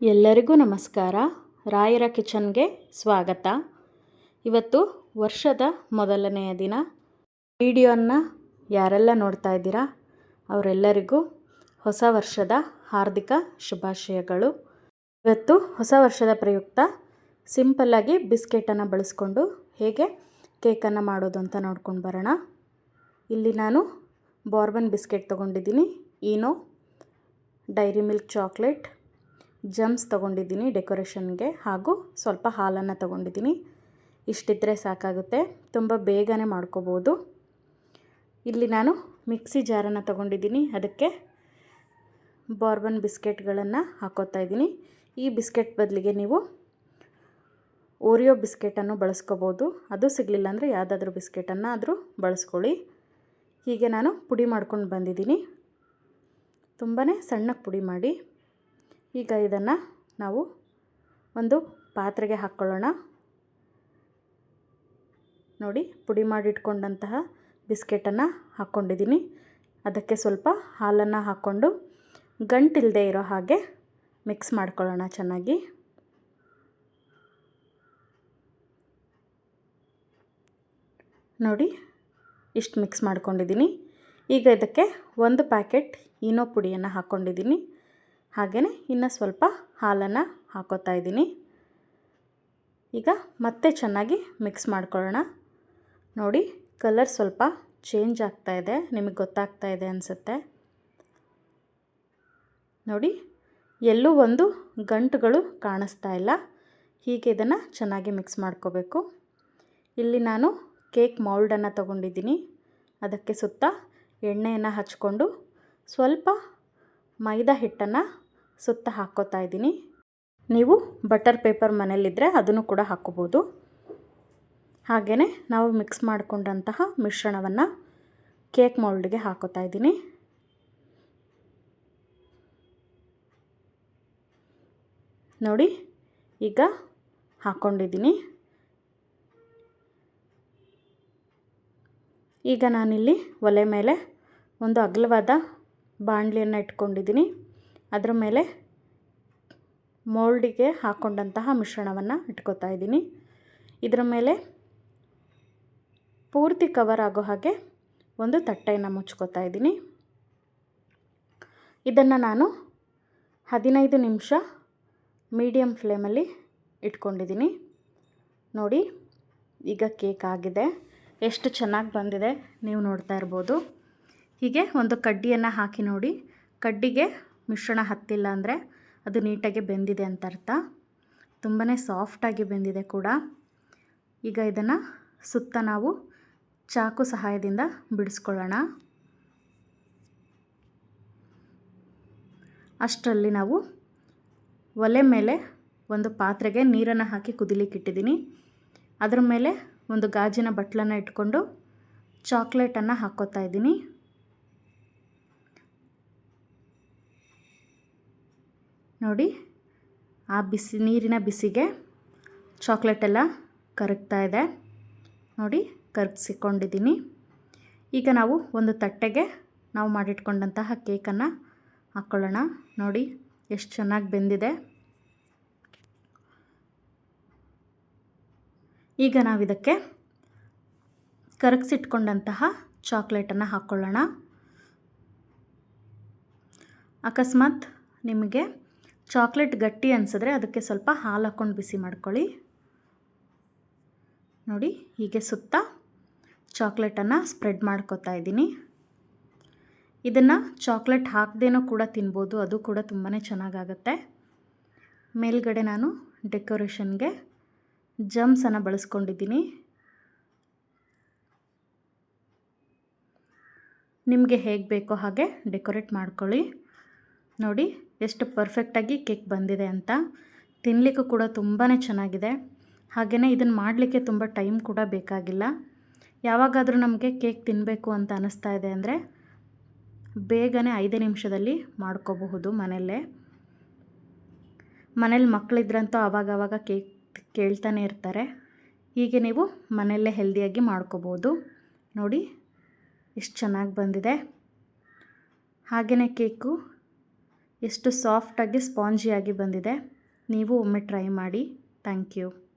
ಎಲ್ಲರಿಗೂ ನಮಸ್ಕಾರ. ರಾಯರ ಕಿಚನ್ಗೆ ಸ್ವಾಗತ. ಇವತ್ತು ವರ್ಷದ ಮೊದಲನೆಯ ದಿನ. ವಿಡಿಯೋನ ಯಾರೆಲ್ಲ ನೋಡ್ತಾ ಇದ್ದೀರಾ? ಅವರೆಲ್ಲರಿಗೂ ಹೊಸ ವರ್ಷದ ಹಾರ್ದಿಕ ಶುಭಾಶಯಗಳು. ಇವತ್ತು ಹೊಸ ವರ್ಷದ ಪ್ರಯುಕ್ತ ಸಿಂಪಲ್ಲಾಗಿ ಬಿಸ್ಕೆಟನ್ನು ಬಳಸ್ಕೊಂಡು ಹೇಗೆ ಕೇಕನ್ನು ಮಾಡೋದು ಅಂತ ನೋಡ್ಕೊಂಡು ಬರೋಣ. ಇಲ್ಲಿ ನಾನು ಬಾರ್ಬನ್ ಬಿಸ್ಕೆಟ್ ತೊಗೊಂಡಿದ್ದೀನಿ. Eno, Dairy Milk chocolate gems ತೊಗೊಂಡಿದ್ದೀನಿ ಡೆಕೋರೇಷನ್ಗೆ ಹಾಗೂ ಸ್ವಲ್ಪ ಹಾಲನ್ನು ತೊಗೊಂಡಿದ್ದೀನಿ. ಇಷ್ಟಿದ್ದರೆ ಸಾಕಾಗುತ್ತೆ. ತುಂಬ ಬೇಗನೆ ಮಾಡ್ಕೋಬೋದು. ಇಲ್ಲಿ ನಾನು ಮಿಕ್ಸಿ ಜಾರನ್ನು ತೊಗೊಂಡಿದ್ದೀನಿ. ಅದಕ್ಕೆ ಬಾರ್ಬನ್ ಬಿಸ್ಕೆಟ್ಗಳನ್ನು ಹಾಕೋತಾ ಇದ್ದೀನಿ. ಈ ಬಿಸ್ಕೆಟ್ ಬದಲಿಗೆ ನೀವು ಓರಿಯೋ ಬಿಸ್ಕೆಟನ್ನು ಬಳಸ್ಕೋಬೋದು. ಅದು ಸಿಗಲಿಲ್ಲ ಅಂದರೆ ಯಾವುದಾದ್ರೂ ಬಿಸ್ಕೆಟನ್ನು ಆದರೂ ಬಳಸ್ಕೊಳ್ಳಿ. ಹೀಗೆ ನಾನು ಪುಡಿ ಮಾಡ್ಕೊಂಡು ಬಂದಿದ್ದೀನಿ. ತುಂಬಾ ಸಣ್ಣಕ್ಕೆ ಪುಡಿ ಮಾಡಿ. ಈಗ ಇದನ್ನು ನಾವು ಒಂದು ಪಾತ್ರೆಗೆ ಹಾಕ್ಕೊಳ್ಳೋಣ ನೋಡಿ, ಪುಡಿ ಮಾಡಿಟ್ಕೊಂಡಂತಹ ಬಿಸ್ಕೆಟನ್ನು ಹಾಕ್ಕೊಂಡಿದ್ದೀನಿ ಅದಕ್ಕೆ ಸ್ವಲ್ಪ ಹಾಲನ್ನು ಹಾಕ್ಕೊಂಡು ಗಂಟಿಲ್ಲದೆ ಇರೋ ಹಾಗೆ ಮಿಕ್ಸ್ ಮಾಡ್ಕೊಳ್ಳೋಣ ಚೆನ್ನಾಗಿ. ನೋಡಿ, ಇಷ್ಟು ಮಿಕ್ಸ್ ಮಾಡ್ಕೊಂಡಿದ್ದೀನಿ. ಈಗ ಇದಕ್ಕೆ ಒಂದು ಪ್ಯಾಕೆಟ್ ಈನೋ ಪುಡಿಯನ್ನು ಹಾಕ್ಕೊಂಡಿದ್ದೀನಿ ಹಾಗೆಯೇ ಇನ್ನು ಸ್ವಲ್ಪ ಹಾಲನ್ನು ಹಾಕೋತಾ ಇದ್ದೀನಿ. ಈಗ ಮತ್ತೆ ಚೆನ್ನಾಗಿ ಮಿಕ್ಸ್ ಮಾಡ್ಕೊಳ್ಳೋಣ. ನೋಡಿ, ಕಲರ್ ಸ್ವಲ್ಪ ಚೇಂಜ್ ಆಗ್ತಾ ಇದೆ. ನಿಮಗೆ ಗೊತ್ತಾಗ್ತಾ ಇದೆ ಅನಿಸುತ್ತೆ. ನೋಡಿ, ಎಲ್ಲೂ ಒಂದು ಗಂಟುಗಳು ಕಾಣಿಸ್ತಾ ಇಲ್ಲ. ಹೀಗೆ ಇದನ್ನು ಚೆನ್ನಾಗಿ ಮಿಕ್ಸ್ ಮಾಡ್ಕೋಬೇಕು. ಇಲ್ಲಿ ನಾನು ಕೇಕ್ ಮೌಲ್ಡನ್ನು ತಗೊಂಡಿದ್ದೀನಿ. ಅದಕ್ಕೆ ಸುತ್ತ ಎಣ್ಣೆಯನ್ನು ಹಚ್ಕೊಂಡು ಸ್ವಲ್ಪ ಮೈದಾ ಹಿಟ್ಟನ್ನು ಸುತ್ತ ಹಾಕ್ಕೋತಾ ಇದ್ದೀನಿ. ನೀವು ಬಟರ್ ಪೇಪರ್ ಮನೇಲಿದ್ದರೆ ಅದನ್ನು ಕೂಡ ಹಾಕ್ಕೋಬೋದು. ಹಾಗೆಯೇ ನಾವು ಮಿಕ್ಸ್ ಮಾಡಿಕೊಂಡಂತಹ ಮಿಶ್ರಣವನ್ನು ಕೇಕ್ ಮೌಲ್ಡ್ಗೆ ಹಾಕೋತಾ ಇದ್ದೀನಿ. ನೋಡಿ, ಈಗ ಹಾಕ್ಕೊಂಡಿದ್ದೀನಿ. ಈಗ ನಾನಿಲ್ಲಿ ಒಲೆ ಮೇಲೆ ಒಂದು ಅಗಲವಾದ ಬಾಣಲಿಯನ್ನು ಇಟ್ಕೊಂಡಿದ್ದೀನಿ. ಅದರ ಮೇಲೆ ಮೋಲ್ಡಿಗೆ ಹಾಕ್ಕೊಂಡಂತಹ ಮಿಶ್ರಣವನ್ನು ಇಟ್ಕೋತಾ ಇದ್ದೀನಿ. ಇದರ ಮೇಲೆ ಪೂರ್ತಿ ಕವರ್ ಆಗೋ ಹಾಗೆ ಒಂದು ತಟ್ಟೆಯನ್ನು ಮುಚ್ಕೋತಾ ಇದ್ದೀನಿ. ಇದನ್ನು ನಾನು ಹದಿನೈದು ನಿಮಿಷ ಮೀಡಿಯಮ್ ಫ್ಲೇಮಲ್ಲಿ ಇಟ್ಕೊಂಡಿದ್ದೀನಿ. ನೋಡಿ, ಈಗ ಕೇಕ್ ಆಗಿದೆ. ಎಷ್ಟು ಚೆನ್ನಾಗಿ ಬಂದಿದೆ, ನೀವು ನೋಡ್ತಾ ಇರ್ಬೋದು. ಹೀಗೆ ಒಂದು ಕಡ್ಡಿಯನ್ನು ಹಾಕಿ ನೋಡಿ. ಕಡ್ಡಿಗೆ ಮಿಶ್ರಣ ಹತ್ತಿಲ್ಲ ಅಂದರೆ ಅದು ನೀಟಾಗಿ ಬೆಂದಿದೆ ಅಂತ ಅರ್ಥ. ತುಂಬಾ ಸಾಫ್ಟಾಗಿ ಬೆಂದಿದೆ ಕೂಡ. ಈಗ ಇದನ್ನು ಸುತ್ತ ನಾವು ಚಾಕು ಸಹಾಯದಿಂದ ಬಿಡಿಸ್ಕೊಳ್ಳೋಣ. ಅಷ್ಟರಲ್ಲಿ ನಾವು ಒಲೆ ಮೇಲೆ ಒಂದು ಪಾತ್ರೆಗೆ ನೀರನ್ನು ಹಾಕಿ ಕುದಿಲಿಕ್ಕಿಟ್ಟಿದ್ದೀನಿ ಅದರ ಮೇಲೆ ಒಂದು ಗಾಜಿನ ಬಟ್ಲನ್ನು ಇಟ್ಕೊಂಡು ಚಾಕ್ಲೇಟನ್ನು ಹಾಕ್ಕೋತಾ ಇದ್ದೀನಿ. ನೋಡಿ, ಆ ಬಿಸಿ, ನೀರಿನ ಬಿಸಿಗೆ ಚಾಕ್ಲೇಟೆಲ್ಲ ಕರಗ್ತಾ ಇದೆ. ನೋಡಿ, ಕರಗಿಸಿಕೊಂಡಿದ್ದೀನಿ. ಈಗ ನಾವು ಒಂದು ತಟ್ಟೆಗೆ ನಾವು ಮಾಡಿಟ್ಕೊಂಡಂತಹ ಕೇಕನ್ನು ಹಾಕ್ಕೊಳ್ಳೋಣ ನೋಡಿ, ಎಷ್ಟು ಚೆನ್ನಾಗಿ ಬೆಂದಿದೆ. ಈಗ ನಾವಿದಕ್ಕೆ ಕರಗಿಸಿಟ್ಕೊಂಡಂತಹ ಚಾಕ್ಲೇಟನ್ನು ಹಾಕ್ಕೊಳ್ಳೋಣ ಅಕಸ್ಮಾತ್ ನಿಮಗೆ ಚಾಕ್ಲೇಟ್ ಗಟ್ಟಿ ಅನಿಸಿದ್ರೆ ಅದಕ್ಕೆ ಸ್ವಲ್ಪ ಹಾಲು ಹಾಕ್ಕೊಂಡು ಬಿಸಿ ಮಾಡ್ಕೊಳ್ಳಿ. ನೋಡಿ, ಹೀಗೆ ಸುತ್ತ ಚಾಕ್ಲೇಟನ್ನು ಸ್ಪ್ರೆಡ್ ಮಾಡ್ಕೋತಾ ಇದ್ದೀನಿ. ಇದನ್ನು ಚಾಕ್ಲೇಟ್ ಹಾಕದೇನೋ ಕೂಡ ತಿನ್ಬೋದು, ಅದು ಕೂಡ ತುಂಬಾ ಚೆನ್ನಾಗಾಗತ್ತೆ. ಮೇಲ್ಗಡೆ ನಾನು ಡೆಕೋರೇಷನ್ಗೆ ಜಮ್ಸನ್ನು ಬಳಸ್ಕೊಂಡಿದ್ದೀನಿ. ನಿಮಗೆ ಹೇಗೆ ಬೇಕೋ ಹಾಗೆ ಡೆಕೋರೇಟ್ ಮಾಡ್ಕೊಳ್ಳಿ. ನೋಡಿ ಎಷ್ಟು ಪರ್ಫೆಕ್ಟಾಗಿ ಕೇಕ್ ಬಂದಿದೆ ಅಂತ ತಿನ್ನಲಿಕ್ಕೂ ಕೂಡ ತುಂಬಾ ಚೆನ್ನಾಗಿದೆ. ಹಾಗೆಯೇ ಇದನ್ನು ಮಾಡಲಿಕ್ಕೆ ತುಂಬ ಟೈಮ್ ಕೂಡ ಬೇಕಾಗಿಲ್ಲ. ಯಾವಾಗಾದರೂ ನಮಗೆ ಕೇಕ್ ತಿನ್ನಬೇಕು ಅಂತ ಅನ್ನಿಸ್ತಾ ಇದೆ ಅಂದರೆ ಬೇಗನೆ ಐದು ನಿಮಿಷದಲ್ಲಿ ಮಾಡ್ಕೋಬಹುದು ಮನೆಯಲ್ಲೇ. ಮನೇಲಿ ಮಕ್ಕಳಿದ್ರಂತೂ ಆವಾಗವಾಗ ಕೇಕ್ ಕೇಳ್ತಾನೆ ಇರ್ತಾರೆ. ಹೀಗೆ ನೀವು ಮನೆಯಲ್ಲೇ ಹೆಲ್ದಿಯಾಗಿ ಮಾಡ್ಕೋಬೋದು ನೋಡಿ ಎಷ್ಟು ಚೆನ್ನಾಗಿ ಬಂದಿದೆ. ಹಾಗೆಯೇ ಕೇಕು ಎಷ್ಟು ಸಾಫ್ಟಾಗಿ ಸ್ಪಾಂಜಿಯಾಗಿ ಬಂದಿದೆ ನೀವು ಒಮ್ಮೆ ಟ್ರೈ ಮಾಡಿ. Thank you.